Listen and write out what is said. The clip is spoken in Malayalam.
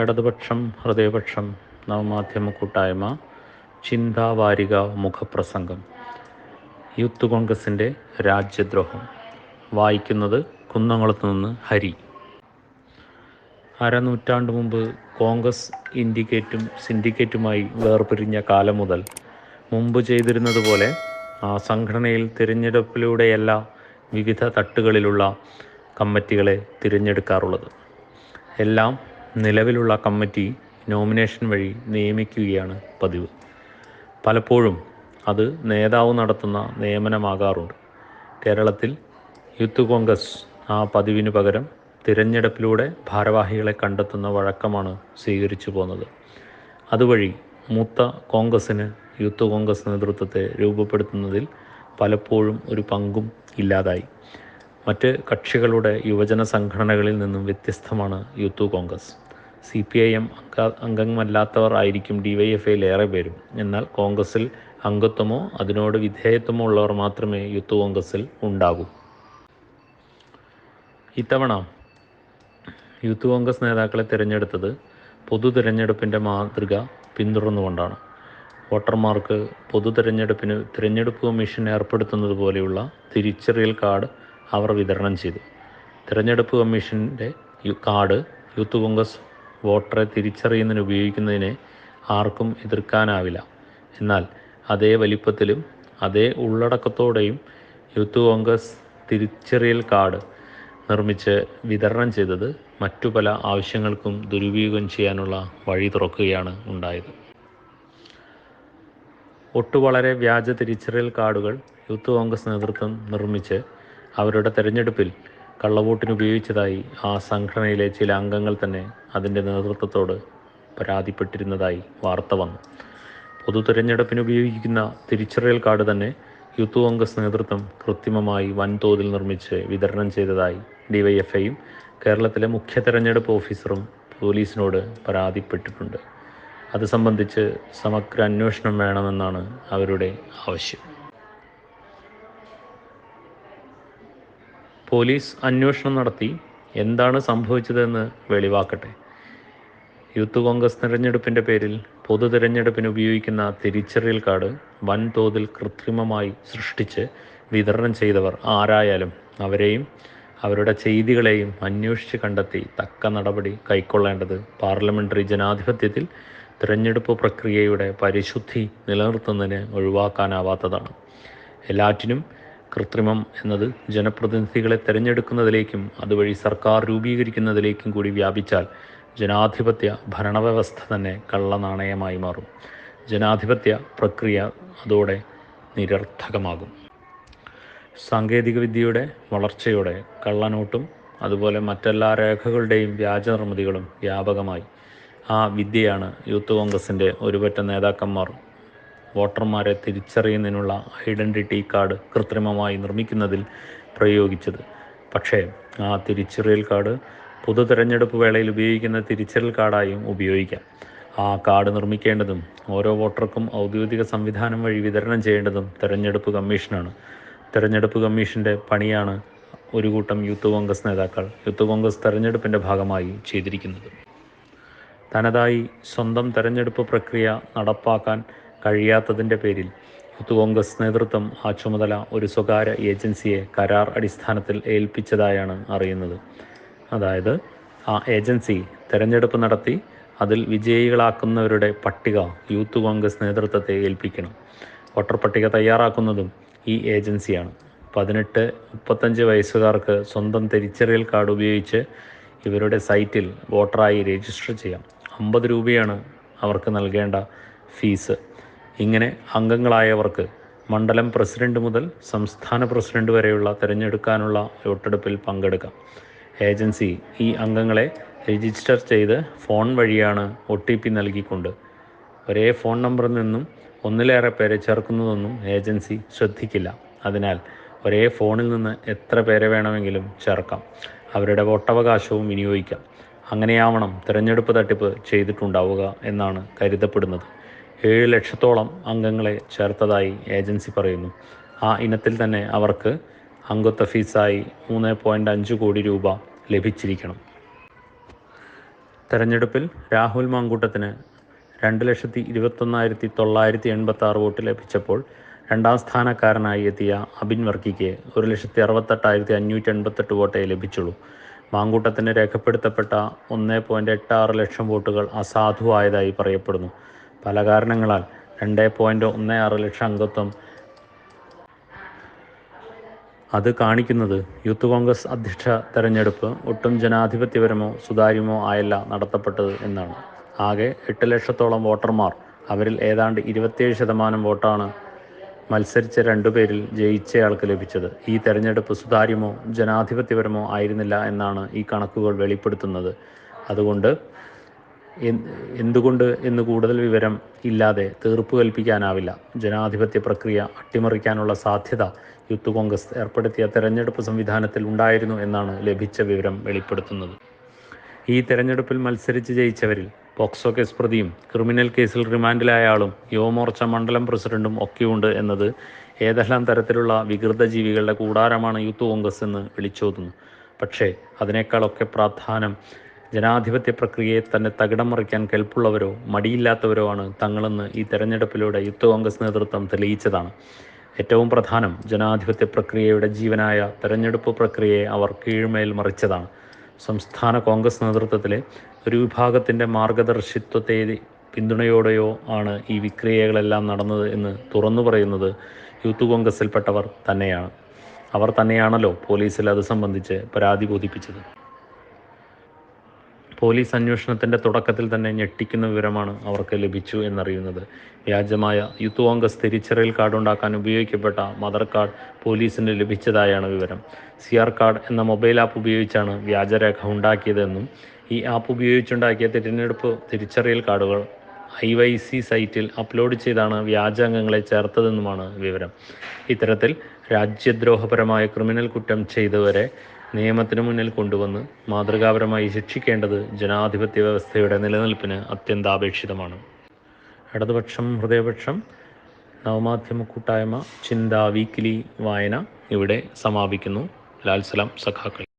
ഇടതുപക്ഷം ഹൃദയപക്ഷം നവമാധ്യമ കൂട്ടായ്മ ചിന്താവാരിക മുഖപ്രസംഗം യൂത്ത് കോൺഗ്രസിന്റെ രാജ്യദ്രോഹം. വായിക്കുന്നത് കുന്നംകുളത്ത് നിന്ന് ഹരി. അരനൂറ്റാണ്ട് മുമ്പ് കോൺഗ്രസ് ഇൻഡിക്കേറ്റും സിൻഡിക്കേറ്റുമായി വേർപിരിഞ്ഞ കാലം മുതൽ മുമ്പ് ചെയ്തിരുന്നത് പോലെ ആ സംഘടനയിൽ തിരഞ്ഞെടുപ്പിലൂടെയല്ല വിവിധ തട്ടുകളിലുള്ള കമ്മിറ്റികളെ തിരഞ്ഞെടുക്കാറുള്ളത്. എല്ലാം നിലവിലുള്ള കമ്മിറ്റി നോമിനേഷൻ വഴി നിയമിക്കുകയാണ് പതിവ്. പലപ്പോഴും അത് നേതാവ് നടത്തുന്ന നിയമനമാകാറുണ്ട്. കേരളത്തിൽ യൂത്ത് കോൺഗ്രസ് ആ പതിവിന് പകരം തിരഞ്ഞെടുപ്പിലൂടെ ഭാരവാഹികളെ കണ്ടെത്തുന്ന വഴക്കമാണ് സ്വീകരിച്ചു പോന്നത്. അതുവഴി മൂത്ത കോൺഗ്രസ്സിന് യൂത്ത് കോൺഗ്രസ് നേതൃത്വത്തെ രൂപപ്പെടുത്തുന്നതിൽ പലപ്പോഴും ഒരു പങ്കും ഇല്ലാതായി. മറ്റ് കക്ഷികളുടെ യുവജന സംഘടനകളിൽ നിന്നും വ്യത്യസ്തമാണ് Youth Congress. C P I M അംഗ അംഗമല്ലാത്തവർ ആയിരിക്കും ഡി വൈ എഫ് ഐയിൽ ഏറെ പേരും. എന്നാൽ കോൺഗ്രസിൽ അംഗത്വമോ അതിനോട് വിധേയത്വമോ ഉള്ളവർ മാത്രമേ യൂത്ത് കോൺഗ്രസിൽ ഉണ്ടാകൂ. ഇത്തവണ യൂത്ത് കോൺഗ്രസ് നേതാക്കളെ തിരഞ്ഞെടുത്തത് പൊതു തിരഞ്ഞെടുപ്പിന്റെ മാതൃക പിന്തുടർന്നുകൊണ്ടാണ്. വോട്ടർമാർക്ക് പൊതു തിരഞ്ഞെടുപ്പിന് തിരഞ്ഞെടുപ്പ് കമ്മീഷൻ ഏർപ്പെടുത്തുന്നത് പോലെയുള്ള തിരിച്ചറിയൽ കാർഡ് അവർ വിതരണം ചെയ്തു. തിരഞ്ഞെടുപ്പ് കമ്മീഷന്റെ കാർഡ് യൂത്ത് കോൺഗ്രസ് വോട്ടറെ തിരിച്ചറിയുന്നതിന് ഉപയോഗിക്കുന്നതിനെ ആർക്കും എതിർക്കാനാവില്ല. എന്നാൽ അതേ വലിപ്പത്തിലും അതേ ഉള്ളടക്കത്തോടെയും യൂത്ത് കോൺഗ്രസ് തിരിച്ചറിയൽ കാർഡ് നിർമ്മിച്ച് വിതരണം ചെയ്തത് മറ്റു പല ആവശ്യങ്ങൾക്കും ദുരുപയോഗം ചെയ്യാനുള്ള വഴി തുറക്കുകയാണ് ഉണ്ടായത്. ഒട്ടു വളരെ വ്യാജ തിരിച്ചറിയൽ കാർഡുകൾ യൂത്ത് കോൺഗ്രസ് നേതൃത്വം നിർമ്മിച്ച് അവരുടെ തെരഞ്ഞെടുപ്പിൽ കള്ളവോട്ടിന് ഉപയോഗിച്ചതായി ആ സംഘടനയിലെ ചില അംഗങ്ങൾ തന്നെ അതിന്റെ നേതൃത്വത്തോട് പരാതിപ്പെട്ടിരുന്നതായി വാർത്ത വന്നു. പൊതു തിരഞ്ഞെടുപ്പിന് ഉപയോഗിക്കുന്ന തിരിച്ചറിയൽ കാർഡ് തന്നെ യൂത്ത് കോൺഗ്രസ് നേതൃത്വം കൃത്രിമമായി വൻതോതിൽ നിർമ്മിച്ച് വിതരണം ചെയ്തതായി ഡിവൈഎഫ്ഐയും കേരളത്തിലെ മുഖ്യ തെരഞ്ഞെടുപ്പ് ഓഫീസറും പോലീസിനോട് പരാതിപ്പെട്ടിട്ടുണ്ട്. അത് സംബന്ധിച്ച് സമഗ്ര അന്വേഷണം വേണമെന്നാണ് അവരുടെ ആവശ്യം. പോലീസ് അന്വേഷണം നടത്തി. എന്താണ് സംഭവിച്ചതെന്ന് വെളിവാക്കട്ടെ. യൂത്ത് കോൺഗ്രസ് തിരഞ്ഞെടുപ്പിന്റെ പേരിൽ പൊതു തിരഞ്ഞെടുപ്പിന് ഉപയോഗിക്കുന്ന തിരിച്ചറിയൽ കാർഡ് വൻതോതിൽ കൃത്രിമമായി സൃഷ്ടിച്ച് വിതരണം ചെയ്തവർ ആരായാലും അവരെയും അവരുടെ ചെയ്തികളെയും അന്വേഷിച്ച് കണ്ടെത്തി തക്ക നടപടി കൈക്കൊള്ളേണ്ടത് പാർലമെന്ററി ജനാധിപത്യത്തിൽ തിരഞ്ഞെടുപ്പ് പ്രക്രിയയുടെ പരിശുദ്ധി നിലനിർത്തുന്നതിന് ഒഴിവാക്കാനാവാത്തതാണ്. എല്ലാറ്റിനും കൃത്രിമം എന്നത് ജനപ്രതിനിധികളെ തിരഞ്ഞെടുക്കുന്നതിലേക്കും അതുവഴി സർക്കാർ രൂപീകരിക്കുന്നതിലേക്കും കൂടി വ്യാപിച്ചാൽ ജനാധിപത്യ ഭരണവ്യവസ്ഥ തന്നെ കള്ളനാണയമായി മാറും. ജനാധിപത്യ പ്രക്രിയ അതോടെ നിരർത്ഥകമാകും. സാങ്കേതികവിദ്യയുടെ വളർച്ചയോടെ കള്ളനോട്ടും അതുപോലെ മറ്റെല്ലാ രേഖകളുടെയും വ്യാജ നിർമ്മിതികളും വ്യാപകമായി. ആ വിദ്യയാണ് യൂത്ത് കോൺഗ്രസിന്റെ ഒരുപറ്റ നേതാക്കന്മാർ വോട്ടർമാരെ തിരിച്ചറിയുന്നതിനുള്ള ഐഡന്റിറ്റി കാർഡ് കൃത്രിമമായി നിർമ്മിക്കുന്നതിൽ പ്രയോഗിച്ചത്. പക്ഷേ ആ തിരിച്ചറിയൽ കാർഡ് പൊതു തിരഞ്ഞെടുപ്പ് വേളയിൽ ഉപയോഗിക്കുന്ന തിരിച്ചറിയൽ കാർഡായും ഉപയോഗിക്കാം. ആ കാർഡ് നിർമ്മിക്കേണ്ടതും ഓരോ വോട്ടർക്കും ഔദ്യോഗിക സംവിധാനം വഴി വിതരണം ചെയ്യേണ്ടതും തിരഞ്ഞെടുപ്പ് കമ്മീഷനാണ്. തിരഞ്ഞെടുപ്പ് കമ്മീഷന്റെ പണിയാണ് ഒരു കൂട്ടം യൂത്ത് കോൺഗ്രസ് നേതാക്കൾ യൂത്ത് കോൺഗ്രസ് തെരഞ്ഞെടുപ്പിന്റെ ഭാഗമായി ചെയ്തിരിക്കുന്നത്. തനതായി സ്വന്തം തെരഞ്ഞെടുപ്പ് പ്രക്രിയ നടപ്പാക്കാൻ കഴിയാത്തതിന്റെ പേരിൽ യൂത്ത് കോൺഗ്രസ് നേതൃത്വം ആ ചുമതല ഒരു സ്വകാര്യ ഏജൻസിയെ കരാർ അടിസ്ഥാനത്തിൽ ഏൽപ്പിച്ചതായാണ് അറിയുന്നത്. അതായത് ആ ഏജൻസി തെരഞ്ഞെടുപ്പ് നടത്തി അതിൽ വിജയികളാക്കുന്നവരുടെ പട്ടിക യൂത്ത് കോൺഗ്രസ് നേതൃത്വത്തെ ഏൽപ്പിക്കണം. വോട്ടർ പട്ടിക തയ്യാറാക്കുന്നതും ഈ ഏജൻസിയാണ്. പതിനെട്ട് മുപ്പത്തഞ്ച് വയസ്സുകാർക്ക് സ്വന്തം തിരിച്ചറിയൽ കാർഡ് ഉപയോഗിച്ച് ഇവരുടെ സൈറ്റിൽ വോട്ടറായി രജിസ്റ്റർ ചെയ്യാം. അമ്പത് രൂപയാണ് അവർക്ക് നൽകേണ്ട ഫീസ്. ഇങ്ങനെ അംഗങ്ങളായവർക്ക് മണ്ഡലം പ്രസിഡന്റ് മുതൽ സംസ്ഥാന പ്രസിഡന്റ് വരെയുള്ള തിരഞ്ഞെടുക്കാനുള്ള വോട്ടെടുപ്പിൽ പങ്കെടുക്കാം. ഏജൻസി ഈ അംഗങ്ങളെ രജിസ്റ്റർ ചെയ്ത് ഫോൺ വഴിയാണ് ഒ ടി പി നൽകിക്കൊണ്ട് ഒരേ ഫോൺ നമ്പറിൽ നിന്നും ഒന്നിലേറെ പേരെ ചേർക്കുന്നതൊന്നും ഏജൻസി ശ്രദ്ധിക്കില്ല. അതിനാൽ ഒരേ ഫോണിൽ നിന്ന് എത്ര പേരെ വേണമെങ്കിലും ചേർക്കാം. അവരുടെ വോട്ടവകാശവും വിനിയോഗിക്കാം. അങ്ങനെയാവണം തിരഞ്ഞെടുപ്പ് തട്ടിപ്പ് ചെയ്തിട്ടുണ്ടാവുക എന്നാണ് കരുതപ്പെടുന്നത്. ഏഴ് ലക്ഷത്തോളം അംഗങ്ങളെ ചേർത്തതായി ഏജൻസി പറയുന്നു. ആ ഇനത്തിൽ തന്നെ അവർക്ക് അംഗത്വ ഫീസായി മൂന്ന് പോയിന്റ് അഞ്ച് കോടി രൂപ ലഭിച്ചിരിക്കണം. തെരഞ്ഞെടുപ്പിൽ രാഹുൽ മാങ്കൂട്ടത്തിന് രണ്ട് ലക്ഷത്തി ഇരുപത്തൊന്നായിരത്തി തൊള്ളായിരത്തി എൺപത്തി ആറ് വോട്ട് ലഭിച്ചപ്പോൾ രണ്ടാം സ്ഥാനക്കാരനായി എത്തിയ അബിൻ വർക്കിക്ക് ഒരു ലക്ഷത്തി അറുപത്തെട്ടായിരത്തി അഞ്ഞൂറ്റി എൺപത്തെട്ട് വോട്ടേ ലഭിച്ചുള്ളൂ. മാങ്കൂട്ടത്തിന് രേഖപ്പെടുത്തപ്പെട്ട ഒന്ന് പോയിന്റ് എട്ട് ആറ് ലക്ഷം വോട്ടുകൾ അസാധുവായതായി പറയപ്പെടുന്നു. പല കാരണങ്ങളാൽ രണ്ട് പോയിന്റ് ഒന്ന് ആറ് ലക്ഷം അംഗത്വം. അത് കാണിക്കുന്നത് യൂത്ത് കോൺഗ്രസ് അധ്യക്ഷ തെരഞ്ഞെടുപ്പ് ഒട്ടും ജനാധിപത്യപരമോ സുതാര്യമോ ആയല്ല നടത്തപ്പെട്ടത് എന്നാണ്. ആകെ എട്ട് ലക്ഷത്തോളം വോട്ടർമാർ അവരിൽ ഏതാണ്ട് ഇരുപത്തിയേഴ് ശതമാനം വോട്ടാണ് മത്സരിച്ച രണ്ടുപേരിൽ ജയിച്ചയാൾക്ക് ലഭിച്ചത്. ഈ തെരഞ്ഞെടുപ്പ് സുതാര്യമോ ജനാധിപത്യപരമോ ആയിരുന്നില്ല എന്നാണ് ഈ കണക്കുകൾ വെളിപ്പെടുത്തുന്നത്. അതുകൊണ്ട് എന്തുകൊണ്ട് എന്ന് കൂടുതൽ വിവരം ഇല്ലാതെ തീർപ്പ് കൽപ്പിക്കാനാവില്ല. ജനാധിപത്യ പ്രക്രിയ അട്ടിമറിക്കാനുള്ള സാധ്യത യൂത്ത് കോൺഗ്രസ് ഏർപ്പെടുത്തിയ തെരഞ്ഞെടുപ്പ് സംവിധാനത്തിൽ ഉണ്ടായിരുന്നു എന്നാണ് ലഭിച്ച വിവരം വെളിപ്പെടുത്തുന്നത്. ഈ തെരഞ്ഞെടുപ്പിൽ മത്സരിച്ച് ജയിച്ചവരിൽ പോക്സോ കേസ് പ്രതിയും ക്രിമിനൽ കേസിൽ റിമാൻഡിലായ ആളും യുവമോർച്ച മണ്ഡലം പ്രസിഡന്റും ഒക്കെയുണ്ട് എന്നത് ഏതെല്ലാം തരത്തിലുള്ള വികൃത ജീവികളുടെ കൂടാരമാണ് യൂത്ത് കോൺഗ്രസ് എന്ന് വിളിച്ചോതുന്നു. പക്ഷേ അതിനേക്കാളൊക്കെ പ്രാധാന്യം ജനാധിപത്യ പ്രക്രിയയെ തന്നെ തകിടം മറിക്കാൻ കെൽപ്പുള്ളവരോ മടിയില്ലാത്തവരോ ആണ് തങ്ങളെന്ന് ഈ തെരഞ്ഞെടുപ്പിലൂടെ യൂത്ത് കോൺഗ്രസ് നേതൃത്വം തെളിയിച്ചതാണ്. ഏറ്റവും പ്രധാനം ജനാധിപത്യ പ്രക്രിയയുടെ ജീവനായ തെരഞ്ഞെടുപ്പ് പ്രക്രിയയെ അവർ കീഴ്മേൽ മറിച്ചതാണ്. സംസ്ഥാന കോൺഗ്രസ് നേതൃത്വത്തിലെ ഒരു വിഭാഗത്തിന്റെ മാർഗദർശിത്വത്തെ പിന്തുണയോടെയോ ആണ് ഈ വിക്രിയകളെല്ലാം നടന്നത് എന്ന് തുറന്നു പറയുന്നത് യൂത്ത് കോൺഗ്രസിൽപ്പെട്ടവർ തന്നെയാണ്. അവർ തന്നെയാണല്ലോ പോലീസിൽ അത് സംബന്ധിച്ച് പരാതി ബോധിപ്പിച്ചത്. പോലീസ് അന്വേഷണത്തിന്റെ തുടക്കത്തിൽ തന്നെ ഞെട്ടിക്കുന്ന വിവരമാണ് അവർക്ക് ലഭിച്ചു എന്നറിയുന്നത്. വ്യാജമായ യൂത്ത് കോൺഗ്രസ് തിരിച്ചറിയൽ കാർഡ് ഉണ്ടാക്കാൻ ഉപയോഗിക്കപ്പെട്ട മദർ കാർഡ് പോലീസിന് ലഭിച്ചതായാണ് വിവരം. സി ആർ കാർഡ് എന്ന മൊബൈൽ ആപ്പ് ഉപയോഗിച്ചാണ് വ്യാജരേഖ ഉണ്ടാക്കിയതെന്നും ഈ ആപ്പ് ഉപയോഗിച്ചുണ്ടാക്കിയ തിരഞ്ഞെടുപ്പ് തിരിച്ചറിയൽ കാർഡുകൾ ഐ വൈ സി സൈറ്റിൽ അപ്ലോഡ് ചെയ്താണ് വ്യാജ അംഗങ്ങളെ ചേർത്തതെന്നുമാണ് വിവരം. ഇത്തരത്തിൽ രാജ്യദ്രോഹപരമായ ക്രിമിനൽ കുറ്റം ചെയ്തവരെ നിയമത്തിന് മുന്നിൽ കൊണ്ടുവന്ന് മാതൃകാപരമായി ശിക്ഷിക്കേണ്ടത് ജനാധിപത്യ വ്യവസ്ഥയുടെ നിലനിൽപ്പിന് അത്യന്താപേക്ഷിതമാണ്. ഇടതുപക്ഷം ഹൃദയപക്ഷം നവമാധ്യമ കൂട്ടായ്മ ചിന്ത വീക്കിലി വായന ഇവിടെ സമാപിക്കുന്നു. ലാൽസലാം സഖാക്കൾ